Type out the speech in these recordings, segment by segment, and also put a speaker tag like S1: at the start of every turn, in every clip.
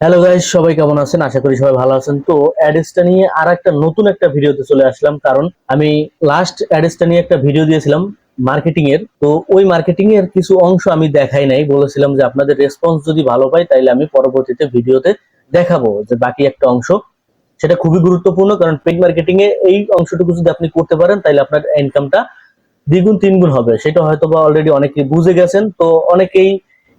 S1: Hello guys সবাই কেমন আছেন? আশা করি সবাই ভালো আছেন। তো অ্যাডেসটা নিয়ে আর একটা নতুন একটা ভিডিওতে চলে আসলাম। কারণ আমি লাস্ট অ্যাডেসটা নিয়ে একটা ভিডিও দিয়েছিলাম মার্কেটিং এর তো ওই মার্কেটিং এর কিছু অংশ আমি দেখাই নাই। বলেছিলাম যে আপনাদের রেসপন্স যদি ভালো পাই, তাইলে আমি পরবর্তীতে ভিডিওতে দেখাবো যে বাকি একটা অংশ। সেটা খুবই গুরুত্বপূর্ণ, কারণ পেড মার্কেটিং এ এই অংশটুকু যদি আপনি করতে পারেন তাহলে আপনার ইনকামটা দ্বিগুণ, তিনগুণ হবে। সেটা হয়তো বা অলরেডি অনেকে বুঝে গেছেন। তো অনেকেই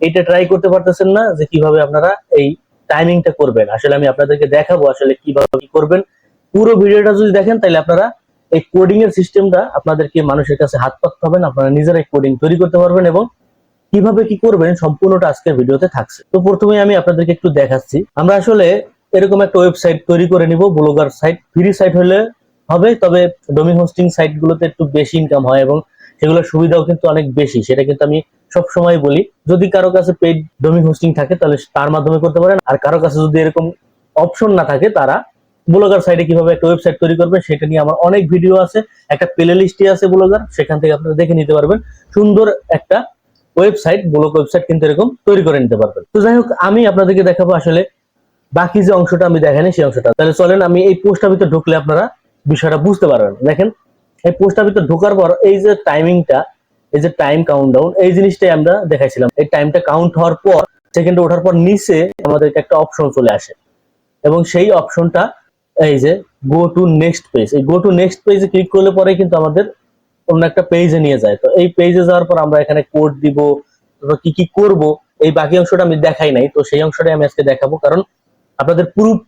S1: এটা ট্রাই করতে পারতেছেন না যে কীভাবে আপনারা এই টাইমিংটা করবেন। আসলে আমি আপনাদেরকে দেখাবো আসলে কীভাবে কি করবেন। পুরো ভিডিওটা যদি দেখেন তাহলে আপনারা এই কোডিং এর সিস্টেমটা আপনাদেরকে মানুষের কাছে হাত পাততে হবে না, আপনারা নিজেরাই কোডিং তৈরি করতে পারবেন এবং কীভাবে কি করবেন সম্পূর্ণটা আজকের ভিডিওতে থাকছে। তো প্রথমে আমি আপনাদেরকে একটু দেখাচ্ছি। আমরা আসলে এরকম একটা ওয়েবসাইট তৈরি করে নিব ব্লগার সাইট ফ্রি সাইট হলে হবে, তবে ডোমিন হোস্টিং সাইট গুলোতে একটু বেশি ইনকাম হয় এবং সেগুলোর সুবিধাও কিন্তু অনেক বেশি। সেটা কিন্তু আমি সব সময় বলি, যদি কারও কাছে পেড ডোমিন হোস্টিং থাকে, তাহলে তার মাধ্যমে করতে পারেন। আর কারও কাছে যদি এরকম অপশন না থাকে, তারা ব্লগার সাইটে কীভাবে একটা ওয়েবসাইট তৈরি করবে, সেটা নিয়ে আমার অনেক ভিডিও আছে। একটা প্লে লিস্টই আছে ব্লগার, সেখান থেকে আপনারা দেখে নিতে পারবেন। সুন্দর একটা ওয়েবসাইট ব্লগ ওয়েবসাইট কিন্তু এরকম তৈরি করে নিতে পারবেন। তো যাই হোক, আমি আপনাদেরকে দেখাবো আসলে বাকি যে অংশটা আমি দেখাইনি, সেই অংশটা। তাহলে চলেন, আমি এই পোস্টটার ভিতরে ঢুকলে আপনারা বিষয়টা বুঝতে পারবেন। দেখেন এই পোস্টটার ভিতরে ঢোকার পর এই যে টাইমিংটা এই যে টাইম কাউন্টডাউন এই জিনিসটাই আমরা দেখাইছিলাম। এই টাইমটা কাউন্ট হওয়ার পর সেকেন্ডে ওঠার পর নিচে আমাদেরকে একটা অপশন চলে আসে। এবং সেই অপশনটা এই যে গো টু নেক্সট পেজ এই গো টু নেক্সট পেজে ক্লিক করলে পরে কিন্তু আমাদের অন্য একটা পেজে নিয়ে যায়। তো এই পেজে যাওয়ার পর আমরা এখানে কোড দিব কি কি করব, এই বাকি অংশটা আমি দেখাই নাই। তো সেই অংশটাই আমি আজকে দেখাবো। কারণ আপনাদের প্রুফ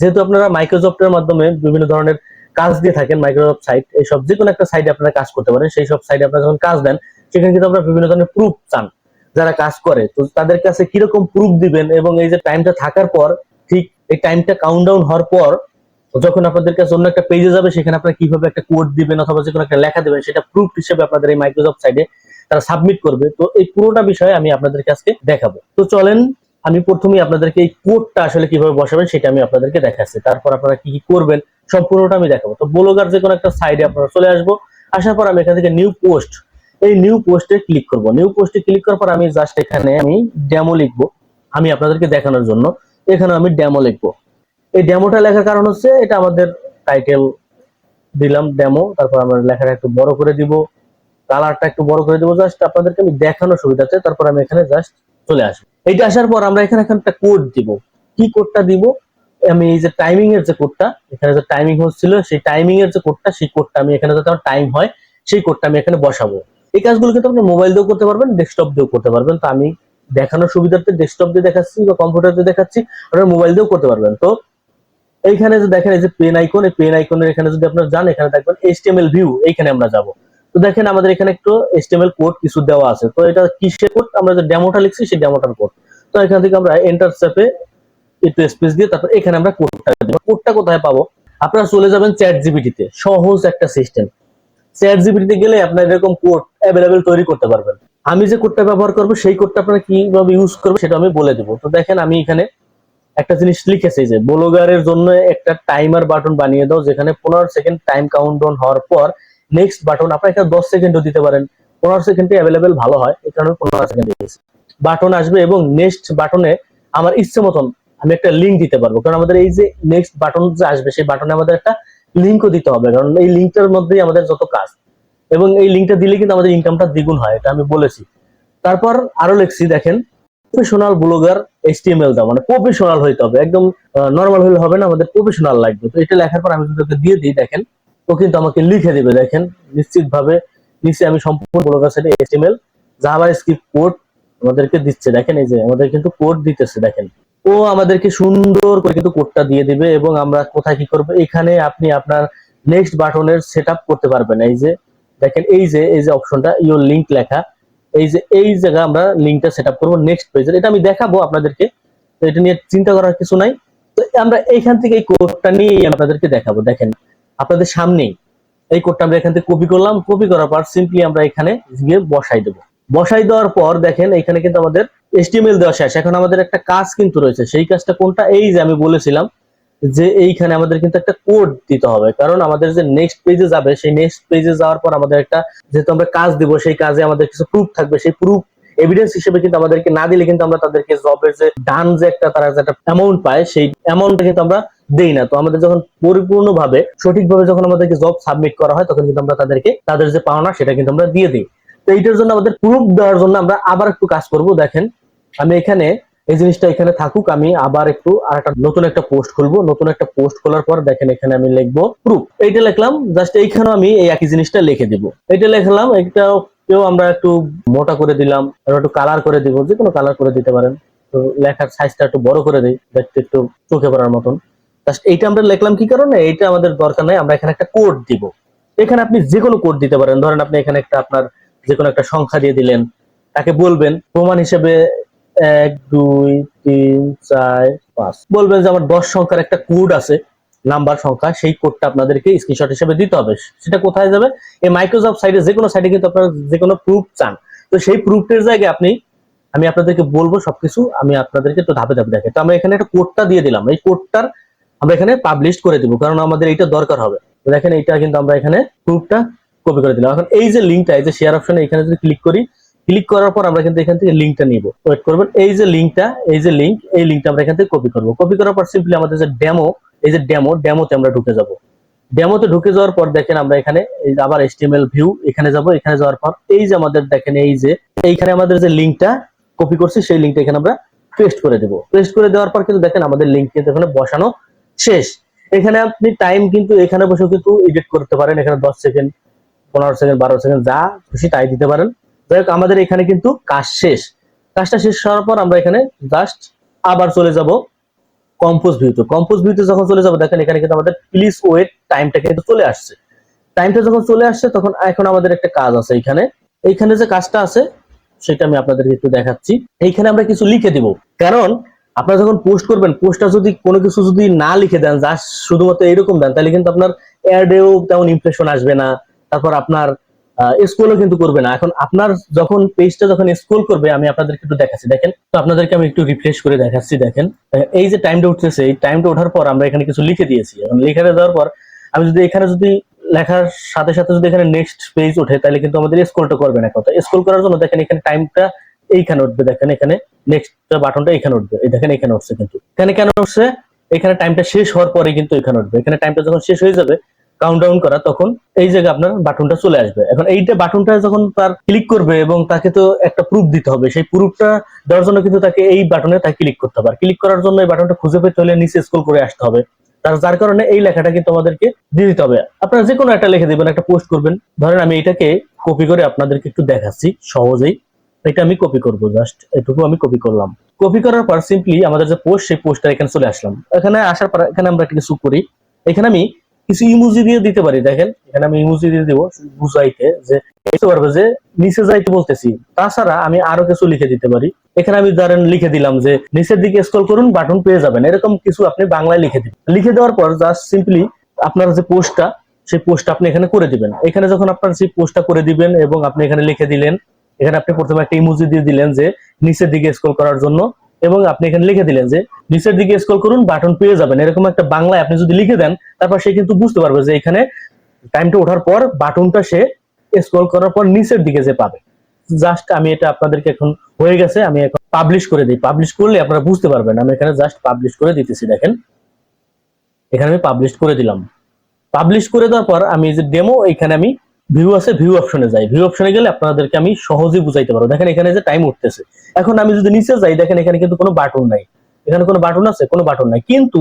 S1: যেহেতু আপনারা মাইক্রোসফটের মাধ্যমে বিভিন্ন ধরনের কাজ দিয়ে থাকেন মাইক্রোসফট সাইট এই সব যে কোনো একটা সাইটে আপনারা কাজ করতে পারেন সেই সব সাইটে আপনারা যখন কাজ দেন, সেখানে কিন্তু আপনারা বিভিন্ন ধরনের প্রুফ চান যারা কাজ করে। তো তাদের কাছে কীরকম প্রুফ দিবেন এবং এই যে টাইমটা থাকার পর, ঠিক এই টাইমটা কাউন্টডাউন হওয়ার পর, যখন আপনাদের কাছে অন্য একটা পেজে যাবে, সেখানে আপনারা কীভাবে একটা কোড দিবেন অথবা যে কোনো একটা লেখা দেবেন, সেটা প্রুফ হিসেবে আপনাদের এই মাইক্রোসফট সাইটে তারা সাবমিট করবে। তো এই পুরোটা বিষয়ে আমি আপনাদের আজকে দেখাবো। তো চলেন, আমি প্রথমেই আপনাদেরকে এই কোডটা আসলে কীভাবে বসাবেন, সেটা আমি আপনাদেরকে দেখাচ্ছি। তারপর আপনারা কি কি করবেন সম্পূর্ণটা আমি দেখাবো। তো ব্লগার যে কোনো একটা সাইডে আপনারা চলে আসব। আসার পর আমি এখান থেকে নিউ পোস্ট এই নিউ পোস্টে ক্লিক করব। নিউ পোস্টে ক্লিক করার পর আমি জাস্ট এখানে আমি ডেমো লিখব। আমি আপনাদেরকে দেখানোর জন্য এখানে আমি ডেমো লিখব। এই ডেমোটা লেখার কারণ হচ্ছে এটা আমাদের টাইটেল দিলাম ডেমো তারপর আমরা লেখাটা একটু বড় করে দিব। কালারটা একটু বড় করে দিব। জাস্ট আপনাদেরকে আমি দেখানোর সুবিধাতে তারপর আমি এখানে জাস্ট চলে আসব। এইটা আসার পর আমরা এখানে একটা কোড দিব। কি কোডটা দিব? আমি এই যে টাইমিং এর যে কোডটা এখানে যে টাইমিং হচ্ছিল, সেই টাইমিং এর যে কোডটা সেই কোডটা আমি এখানে যাতে আমার টাইম হয়, সেই কোডটা আমি এখানে বসাবো। এই কাজগুলো কিন্তু আপনি মোবাইল দিয়েও করতে পারবেন ডেস্কটপ দিয়েও করতে পারবেন। তো আমি দেখানোর সুবিধার্থে ডেস্কটপ দিয়ে দেখাচ্ছি বা কম্পিউটার দিয়ে দেখাচ্ছি, আপনারা মোবাইল দিয়েও করতে পারবেন। তো এইখানে যে দেখেন, এই যে পেন আইকন এই পেন আইকনের এখানে যদি আপনারা যান, এখানে দেখবেন এইচটিএমএল ভিউ এইখানে আমরা যাব। তো দেখেন, আমাদের এখানে একটু এইচটিএমএল কোড কিছু দেওয়া আছে। তো এটা কিসের কোড আমরা যে ডেমোটা লিখছি, সেই ডেমোটার কোড তো এখান থেকে আমরা এন্টার চাপে একটু স্পেস দিয়ে তারপর এখানে আমরা কোডটা দেব। কোডটা কোথায় পাবো? আপনারা চলে যাবেন চ্যাট জিপিটিতে সহজ একটা সিস্টেম চ্যাট জিপিটিতে গেলে আপনারা এরকম কোড অ্যাভেলেবেল তৈরি করতে পারবেন। আমি যে কোডটা ব্যবহার করব, সেই কোডটা আপনারা কীভাবে ইউজ করবেন সেটা আমি বলে দেবো। তো দেখেন আমি এখানে একটা জিনিস লিখেছি যে, ব্লগারের জন্য একটা টাইমার বাটন বানিয়ে দাও, যেখানে পনেরো সেকেন্ড টাইম কাউন্ট ডাউন হওয়ার পর নেক্সট বাটন আপনার এখানে দশ সেকেন্ডও দিতে পারেন। পনেরো সেকেন্ডে অ্যাভেলেবেল ভালো হয় কারণে পনেরো সেকেন্ড দিয়েছি। বাটন আসবে এবং নেক্সট বাটনে আমার ইচ্ছে মতন আমি একটা লিঙ্ক দিতে পারব। কারণ আমাদের এই যে নেক্সট বাটন যে আসবে, সেই বাটনে আমাদের একটা লিঙ্কও দিতে হবে। কারণ এই লিঙ্কটার মধ্যেই আমাদের যত কাজ, এবং এই লিঙ্কটা দিলে কিন্তু আমাদের ইনকামটা দ্বিগুণ হয়, এটা আমি বলেছি। তারপর আরও লিখছি, দেখেন প্রফেশনাল ব্লগার এইচটিএমএল দাও মানে প্রফেশনাল হইতে হবে। একদম নর্মাল হলে হবে না, আমাদের প্রফেশনাল লাগবে। তো এটা লেখার পর আমি যদি ওকে দিয়ে দিই, দেখেন, ও কিন্তু আমাকে লিখে দিবে, দেখেন নিশ্চিত ভাবে নিচে আমি সম্পূর্ণ ব্লগার সাইডে এইচটিএমএল জাভা স্ক্রিপ্ট কোড আমাদেরকে দিচ্ছে। দেখেন এই যে, আমাদের কিন্তু কোড দিতেছে, দেখেন। ও আমাদেরকে সুন্দর করে কিন্তু কোডটা দিয়ে দিবে এবং আমরা কোথায় কি করব? এখানে আপনি আপনার নেক্সট বাটনের সেট করতে পারবেন। এই যে, দেখেন, এই যে এই যে অপশনটা ইওর লিঙ্ক লেখা। এই যে, এই জায়গা আমরা লিঙ্কটা সেট আপ করব নেক্সট পেজের এটা আমি দেখাবো আপনাদেরকে। তো এটা নিয়ে চিন্তা করার কিছু নাই। তো আমরা এইখান থেকে এই কোডটা নিয়ে আপনাদেরকে দেখাবো। দেখেন, আপনাদের সামনেই এই কোডটা আমরা এখান থেকে কপি করলাম। কপি করার পর সিম্পলি আমরা এখানে গিয়ে বসাই দেবো। বসাই দেওয়ার পর দেখেন, এখানে কিন্তু আমাদের এসটিএমএল দেওয়া শেষ। এখন আমাদের একটা কাজ কিন্তু রয়েছে। সেই কাজটা কোনটা? এই যে আমি বলেছিলাম যে এইখানে আমাদের কিন্তু একটা কোড দিতে হবে। কারণ আমাদের যে নেক্সট পেজে যাবে, সেই নেক্সট পেজে যাওয়ার পর আমাদের একটা যেহেতু আমরা কাজ দিব, সেই কাজে আমাদের কিছু প্রুফ থাকবে। সেই প্রুফ এভিডেন্স হিসেবে কিন্তু আমাদেরকে না দিলে কিন্তু আমরা তাদেরকে জবের যে ডান যে একটা তারা যে একটা অ্যামাউন্ট পায়, সেই অ্যামাউন্টটা কিন্তু আমরা দেই না। তো আমাদের যখন পরিপূর্ণভাবে, সঠিকভাবে যখন আমাদেরকে জব সাবমিট করা হয়, তখন কিন্তু আমরা তাদেরকে, তাদের যে পাওনা, সেটা কিন্তু আমরা দিয়ে দিই। তো এইটার জন্য আমাদের প্রুফ দেওয়ার জন্য আমরা আবার একটু কাজ করব। দেখেন, আমি এখানে এই জিনিসটা এখানে থাকুক, আমি আবার একটু আর একটা নতুন একটা পোস্ট খুলবো। নতুন একটা পোস্ট খোলার পর দেখেন এখানে আমি লিখব প্রুফ এইটা লিখলাম জাস্ট এইখানেও আমি এই একই জিনিসটা লিখে দিব। এটা লিখলাম এটাও কেউ আমরা একটু মোটা করে দিলাম একটু কালার করে দিব, যে কোনো কালার করে দিতে পারেন। তো লেখার সাইজটা একটু বড় করে দিই, দেখতে একটু চোখে পড়ার মতন। জাস্ট এইটা আমরা লিখলাম কি কারণে? এইটা আমাদের দরকার নাই, আমরা এখানে একটা কোড দিব। এখানে আপনি যে কোনো কোড দিতে পারেন। ধরেন আপনি এখানে একটা আপনার যে কোনো একটা সংখ্যা দিয়ে দিলেন, তাকে বলবেন, প্রমাণ হিসেবে এক, দুই, তিন, চার, পাঁচ। বলবেন যে আমার দশ সংখ্যার একটা কোড আছে, নাম্বার সংখ্যা, সেই কোডটা আপনাদেরকে স্ক্রিনশট হিসেবে দিতে হবে। সেটা কোথায় যাবে? এই মাইক্রোসফট সাইটে যে কোনো সাইটে কিন্তু আপনারা যে কোনো প্রুফ চান। তো সেই প্রুফের জায়গায় আপনি, আমি আপনাদেরকে বলব সবকিছু, আমি আপনাদেরকে একটু ধাপে ধাপে দেখে তো আমরা এখানে একটা কোডটা দিয়ে দিলাম। এই কোডটার আমরা এখানে পাবলিশ করে দিব, কারণ আমাদের এইটা দরকার হবে। দেখেন এইটা কিন্তু আমরা এখানে প্রুফটা কপি করে দিলাম। এখন এই যে লিঙ্কটা এই যে শেয়ার অপশনে এখানে যদি ক্লিক করি ক্লিক করার পর আমরা কিন্তু এখান থেকে লিঙ্কটা নিব। ওয়েট করবেন, এই যে লিঙ্কটা এই যে লিঙ্ক এই লিঙ্কটা আমরা এখান থেকে কপি করব। কপি করার পর সিম্পলি আমাদের যে ডেমো এই যে ডেমো ডেমোতে আমরা ঢুকে যাব। ডেমোতে ঢুকে যাওয়ার পর দেখেন আমরা এখানে আবার এইচটিএমএল ভিউ এখানে যাব, এখানে যাওয়ার পর এই যে আমাদের দেখেন এই যে, এইখানে আমাদের যে লিঙ্কটা কপি করছি, সেই লিঙ্কটা এখানে আমরা পেস্ট করে দেব। পেস্ট করে দেওয়ার পর কিন্তু দেখেন আমাদের লিঙ্ক কিন্তু এখানে বসানো শেষ। এখানে আপনি টাইম কিন্তু এখানে বসেও কিন্তু এডিট করতে পারেন, এখানে দশ সেকেন্ড পনেরো সেকেন্ড, বারো সেকেন্ড যা খুশি তাই দিতে পারেন। যাই হোক, আমাদের এখানে কিন্তু কাজ শেষ। কাজটা শেষ হওয়ার পর আমরা এখানে জাস্ট আবার চলে যাব কম্পোজ ভিউতে কম্পোজ ভিউতে যখন চলে যাব, দেখেন এখানে কিন্তু আমাদের প্লিজ ওয়েট টাইমটা কিন্তু চলে আসছে। টাইমটা যখন চলে আসছে, তখন এখন আমাদের একটা কাজ আছে এখানে। এইখানে যে কাজটা আছে, সেটা আমি আপনাদেরকে একটু দেখাচ্ছি। এইখানে আমরা কিছু লিখে দিব। কারণ আপনারা যখন পোস্ট করবেন পোস্টটা যদি কোনো কিছু যদি না লিখে দেন যা শুধুমাত্র এরকম দেন, তাহলে কিন্তু আপনার অ্যাডেও তেমন ইমপ্রেশন আসবে না। তারপর আপনার স্ক্রলও কিন্তু করবে না। এখন আপনার যখন পেজটা যখন স্ক্রল করবে, আমি আপনাদেরকে একটু দেখাচ্ছি। দেখেন, তো আপনাদেরকে আমি একটু রিফ্রেশ করে দেখাচ্ছি, দেখেন। এই যে টাইমটা উঠতেছে, এই টাইমটা ওঠার পর আমরা এখানে কিছু লিখে দিয়েছি। এখন লিখে দেওয়ার পর, আমি যদি এখানে যদি লেখার সাথে সাথে যদি এখানে নেক্সট পেজ ওঠে, তাহলে কিন্তু আমাদের স্ক্রলটা করবে না কথা। স্কুল করার জন্য দেখেন, এখানে টাইমটা এইখানে উঠবে। দেখেন, এখানে নেক্সট বাটনটা এখানে উঠবে। এই দেখেন, এখানে উঠছে কিন্তু। এখানে কেন উঠছে? এখানে টাইমটা শেষ হওয়ার পরে কিন্তু এখানে উঠবে। এখানে টাইমটা যখন শেষ হয়ে যাবে কাউন্ট ডাউন করা, তখন এই জায়গায় আপনার বাটনটা চলে আসবে। এখন এইটা বাটনটা যখন তার ক্লিক করবে এবং তাকে তো একটা প্রুফ দিতে হবে, সেই প্রুফটা দেওয়ার জন্য কিন্তু তাকে এই বাটনে তাকে ক্লিক করতে হবে। ক্লিক করার জন্য এই বাটনটা খুঁজে পেতে হলে নিচে স্ক্রল করে আসতে হবে। তার, যার কারণে এই লেখাটা কিন্তু আমাদেরকে দিয়ে দিতে হবে। আপনারা যে কোনো একটা লিখে দিবেন, একটা পোস্ট করবেন। ধরেন আমি এটাকে কপি করে আপনাদেরকে একটু দেখাচ্ছি সহজেই। এটা আমি কপি করব জাস্ট এটুকু আমি কপি করলাম। কপি করার পর সিম্পলি আমাদের যে পোস্ট সেই পোস্টটা এখানে চলে আসলাম। এখানে আসার পর এখানে আমরা একটা কিছু করি। এখানে আমি কিছু ইমোজি দিয়ে দিতে পারি। দেখেন, এখানে আমি ইমোজি দিয়ে দিব বুঝাইতে যে, বুঝতে পারবে যে, নিচে যাইতে বলতেছি। তাছাড়া আমি আরও কিছু লিখে দিতে পারি। এখানে আমি ধরেন লিখে দিলাম যে, নিচের দিকে স্ক্রল করুন বাটন পেয়ে যাবেন। এরকম কিছু আপনি বাংলায় লিখে দিন লিখে দেওয়ার পর জাস্ট সিম্পলি আপনার যে পোস্টটা সেই পোস্টটা আপনি এখানে করে দিবেন। এখানে যখন আপনার সেই পোস্টটা করে দিবেন এবং আপনি এখানে লিখে দিলেন, এখানে আপনি প্রথমে একটা ইমোজি দিয়ে দিলেন যে, নিচের দিকে স্ক্রল করার জন্য এবং আপনি এখানে লিখে দিলেন যে, নিচের দিকে স্ক্রল করুন বাটন পেয়ে যাবেন। এরকম একটা বাংলায় আপনি যদি লিখে দেন, তারপর সে কিন্তু বুঝতে পারবে যে এখানে টাইমটা ওঠার পর বাটনটা সে স্ক্রল করার পর নিচের দিকে যে পাবে। জাস্ট আমি এটা আপনাদেরকে এখন হয়ে গেছে, আমি এখন পাবলিশ করে দিই। পাবলিশ করলে আপনারা বুঝতে পারবেন, আমি এখানে জাস্ট পাবলিশ করে দিতেছি, দেখেন। এখানে আমি পাবলিশ করে দিলাম। পাবলিশ করে দেওয়ার পর আমি যে ডেমো এখানে আমি ভিউ আছে ভিউ অপশনে যাই। ভিউ অপশনে গেলে আপনাদেরকে আমি সহজেই বুঝাইতে পারব। দেখেন এখানে যে টাইম উঠতেছে। এখন আমি যদি নিচে যাই, দেখেন এখানে কিন্তু কোনো বাটন নাই। এখানে কোনো বাটন আছে? কোনো বাটন নাই। কিন্তু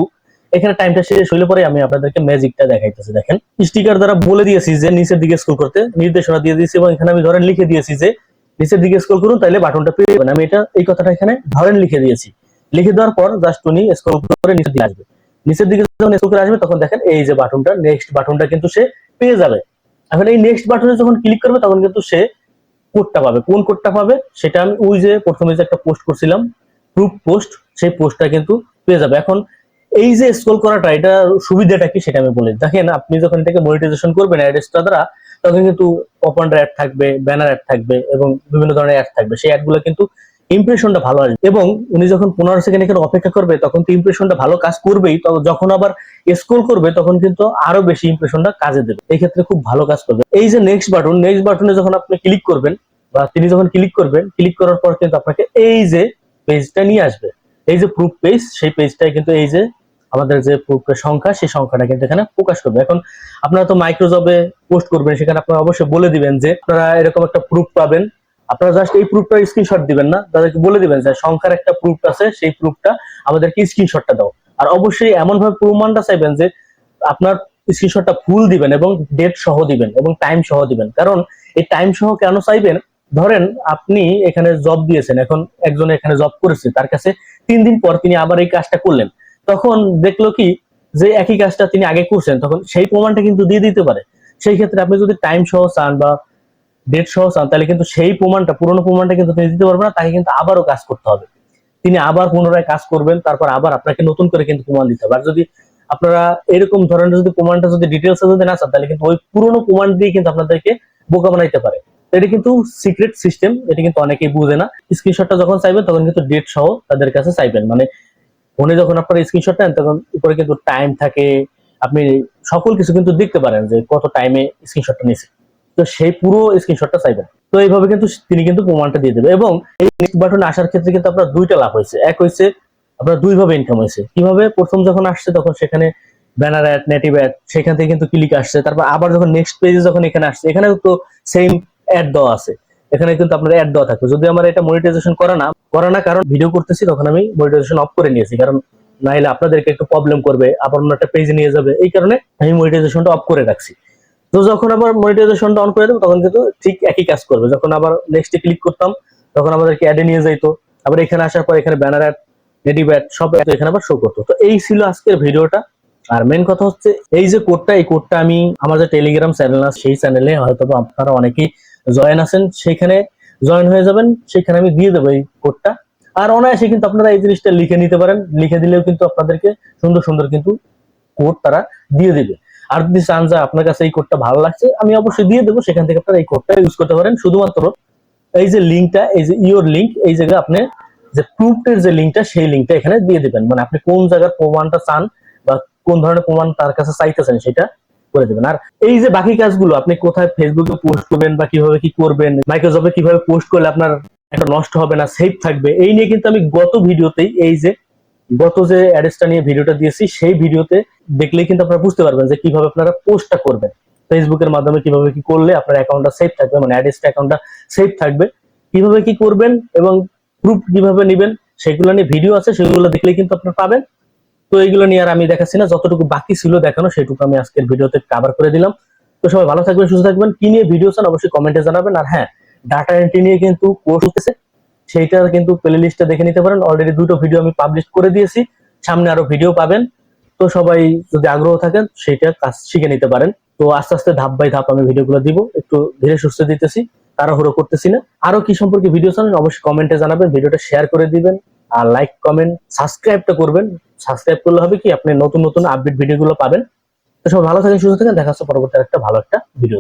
S1: এখানে টাইমটা শেষ হইলে পরে আমি আপনাদেরকে ম্যাজিকটা দেখাইতেছি। দেখেন স্টিকার দ্বারা বলে দিয়েছি যে নিচের দিকে স্ক্রল করতে। নির্দেশনা দিয়ে দিয়েছি এবং এখানে আমি ধরেন লিখে দিয়েছি যে নিচের দিকে স্ক্রল করুন তাহলে বাটনটা পেয়ে যাবেন। আমি এটা, এই কথাটা এখানে ধরেন লিখে দিয়েছি। লিখে দেওয়ার পর জাস্ট উনি স্ক্রল করে নিচের দিকে আসবে। নিচের দিকে যখন স্ক্রল করে আসবে, তখন দেখেন এই যে বাটনটা নেক্সট বাটনটা কিন্তু সে পেয়ে যাবে। এখন এই নেক্সট বাটনে যখন ক্লিক করবে, তখন কিন্তু সে কোডটা পাবে। কোন কোডটা পাবে? সেটা আমি ওই যে প্রথমে যে একটা পোস্ট করছিলাম প্রুফ পোস্ট সেই পোস্টটা কিন্তু পেয়ে যাবে। এখন এই যে স্ক্রল করাটা, এটা সুবিধাটা কি সেটা আমি বলি। দেখেন, আপনি যখন এটাকে মনিটাইজেশন করবেন অ্যাডসটা দ্বারা, তখন কিন্তু ওপেন অ্যাড থাকবে ব্যানার অ্যাড থাকবে এবং বিভিন্ন ধরনের অ্যাড থাকবে। সেই অ্যাডগুলো কিন্তু ইমপ্রেশনটা ভালো আসবে। এবং উনি যখন পনেরো সেকেন্ড এখানে অপেক্ষা করবে, তখন তো ইমপ্রেশনটা ভালো কাজ করবেই। যখন আবার স্ক্রল করবে, তখন কিন্তু আরও বেশি ইমপ্রেশনটা কাজে দেবে। এই ক্ষেত্রে খুব ভালো কাজ করবে। এই যে নেক্সট বাটন নেক্সট বাটনে যখন আপনি ক্লিক করবেন, বা তিনি যখন ক্লিক করবেন ক্লিক করার পর কিন্তু আপনাকে এই যে পেজটা নিয়ে আসবে। এই যে প্রুফ পেজ সেই পেজটাই কিন্তু এই যে আমাদের যে প্রুফের সংখ্যা, সেই সংখ্যাটা কিন্তু এখানে প্রকাশ করবে। এখন আপনারা তো মাইক্রোজবে পোস্ট করবেন, সেখানে আপনারা অবশ্যই বলে দিবেন যে আপনারা এরকম একটা প্রুফ পাবেন। আপনারা জাস্ট এই প্রুফটার স্ক্রিনশট দিবেন না। তাদেরকে বলে দিবেন যে সংখ্যার একটা প্রুফ আছে, সেই প্রুফটা আমাদেরকে স্ক্রিনশটটা দাও। আর অবশ্যই এমন ভাবে প্রমাণটা চাইবেন যে আপনার স্ক্রিনশটটা ফুল দিবেন এবং ডেট সহ দিবেন এবং টাইম সহ দিবেন। কারণ এই টাইম সহ কেন চাইবেন? ধরেন আপনি এখানে জব দিয়েছেন, এখন একজন এখানে জব করেছে, তার কাছে তিন দিন পর তিনি আবার এই কাজটা করলেন। তখন দেখল কি যে একই কাজটা তিনি আগে করছেন, তখন সেই প্রমাণটা কিন্তু দিয়ে দিতে পারে। সেই ক্ষেত্রে আপনি যদি টাইম সহ চান বা ডেট সহ চান তাহলে কিন্তু সেই প্রমাণটা, পুরোনো প্রমাণটা কিন্তু তিনি দিতে পারবেন না, তাকে কিন্তু আবারও কাজ করতে হবে। তিনি আবার পুনরায় কাজ করবেন, তারপর আবার আপনাকে নতুন করে কিন্তু প্রমাণ দিতে হবে। আর যদি আপনারা এরকম ধরনের যদি প্রমাণটা যদি ডিটেলস যদি না চান, তাহলে কিন্তু ওই পুরোনো প্রমাণ দিয়ে কিন্তু আপনাদেরকে বোকা বানাইতে পারে। এটা কিন্তু সিক্রেট সিস্টেম এটা কিন্তু অনেকেই বুঝে না। স্ক্রিনশটটা যখন চাইবেন, তখন কিন্তু ডেট সহ তাদের কাছে চাইবেন। মানে ফোনে যখন আপনার স্ক্রিনশট নেন, তখন উপরে কিন্তু টাইম থাকে। আপনি সকল কিছু কিন্তু দেখতে পারেন যে কত টাইমে স্ক্রিনশটটা নিয়েছে। তো সেই পুরো স্ক্রিনশটটা চাইবেন। তো এইভাবে কিন্তু তিনি কিন্তু প্রমাণটা দিয়ে দেবে এবং এই নেক্সট বাটনে আসার ক্ষেত্রে কিন্তু আপনার দুইটা লাভ হয়েছে। এক হয়েছে আপনার দুইভাবে ইনকাম হয়েছে। কীভাবে? প্রথম যখন আসছে তখন সেখানে ব্যানার অ্যাড নেটিভ অ্যাড সেখান থেকে কিন্তু ক্লিক আসছে। তারপর আবার যখন নেক্সট পেজে যখন এখানে আসছে, এখানেও তো সেম অ্যাড দেওয়া আছে। এখানে কিন্তু আপনার অ্যাড দেওয়া থাকবে। যদি আমার এটা মনিটাইজেশন করা না করা না, কারণ ভিডিও করতেছি, তখন আমি মনিটাইজেশন অফ করে নিয়েছি। কারণ নাইলে আপনাদেরকে একটু প্রবলেম করবে, আবার অন্য একটা পেজে নিয়ে যাবে। এই কারণে আমি মনিটাইজেশনটা অফ করে রাখছি। তো যখন আবার মনিটাইজেশনটা অন করে দেবো, তখন কিন্তু ঠিক একই কাজ করবে। যখন আবার নেক্সটে ক্লিক করতাম, তখন আমাদেরকে অ্যাডে নিয়ে যাইতো। আবার এখানে আসার পর এখানে ব্যানার অ্যাড নেটিভ অ্যাড সব এখানে আবার শো করতো। তো এই ছিল আজকের ভিডিওটা। আর মেন কথা হচ্ছে, এই যে কোডটা এই কোডটা আমি, আমার যে টেলিগ্রাম চ্যানেল আছে, সেই চ্যানেলে হয়তো আপনারা অনেকেই জয়েন আছেন। সেখানে জয়েন হয়ে যাবেন, সেখানে আমি দিয়ে দেবো এই কোডটা আর অনায়াসে কিন্তু আপনারা এই জিনিসটা লিখে নিতে পারেন। লিখে দিলেও কিন্তু আপনাদেরকে সুন্দর সুন্দর কিন্তু কোড তারা দিয়ে দিবে। আর যদি চান যে আপনার কাছে এই কোডটা ভালো লাগছে, আমি অবশ্যই দিয়ে দেবো। সেখান থেকে আপনারা এই কোডটা ইউজ করতে পারেন। শুধুমাত্র এই যে লিঙ্কটা এই যে ইওর লিঙ্ক এই জায়গায় আপনি যে প্রুফের যে লিঙ্কটা সেই লিঙ্কটা এখানে দিয়ে দিবেন। মানে আপনি কোন জায়গার প্রমাণটা চান বা কোন ধরনের প্রমাণ তার কাছে চাইতেছেন, সেটা করে দেবেন। আর এই যে বাকি কাজগুলো, আপনি কোথায় ফেসবুকে পোস্ট করবেন বা কীভাবে কি করবেন মাইক্রোসফটে কীভাবে পোস্ট করলে আপনার একটা নষ্ট হবে না সেভ থাকবে, এই নিয়ে কিন্তু আমি গত ভিডিওতেই এই যে গত যে অ্যাড্রেসটা নিয়ে ভিডিওটা দিয়েছি, সেই ভিডিওতে দেখলেই কিন্তু আপনারা বুঝতে পারবেন যে কীভাবে আপনারা পোস্টটা করবেন। ফেসবুকের মাধ্যমে কীভাবে কি করলে আপনার অ্যাকাউন্টটা সেভ থাকবে মানে অ্যাড্রেসটা, অ্যাকাউন্টটা সেভ থাকবে। কীভাবে কি করবেন এবং প্রুফ কীভাবে নেবেন, সেগুলো নিয়ে ভিডিও আছে, সেগুলো দেখলেই কিন্তু আপনারা পাবেন। তো এইগুলো নিয়ে আর আমি দেখাচ্ছি না, যতটুকু বাকি ছিল দেখানো, সেটুকু আমি আজকের ভিডিওতে কভার করে দিলাম। তো সবাই ভালো থাকবেন, সুস্থ থাকবেন। কি নিয়ে ভিডিও চান অবশ্যই কমেন্টে জানাবেন। আর হ্যাঁ ডাটা এন্ট্রি নিয়ে কিন্তু কোর্স হতেছে সেইটার কিন্তু প্লে লিস্টটা দেখে নিতে পারেন। অলরেডি দুটো ভিডিও আমি পাবলিশ করে দিয়েছি। সামনে আরও ভিডিও পাবেন। তো সবাই যদি আগ্রহ থাকেন সেটা কাজ শিখে নিতে পারেন। তো আস্তে আস্তে ধাপ বাই ধাপ আমি ভিডিওগুলো দিব। একটু ধীরে সুস্থ দিতেছি। তাড়াহুড়ো করতেছি না। আরও কি সম্পর্কে ভিডিও চান অবশ্যই কমেন্টে জানাবেন। ভিডিওটা শেয়ার করে দিবেন। আর লাইক কমেন্ট সাবস্ক্রাইবটা করবেন। সাবস্ক্রাইব করলে হবে কি, আপনি নতুন নতুন আপডেট ভিডিওগুলো পাবেন। তো সব ভালো থাকেন, সুস্থ থাকেন। দেখা হচ্ছে পরবর্তী একটা ভালো একটা ভিডিও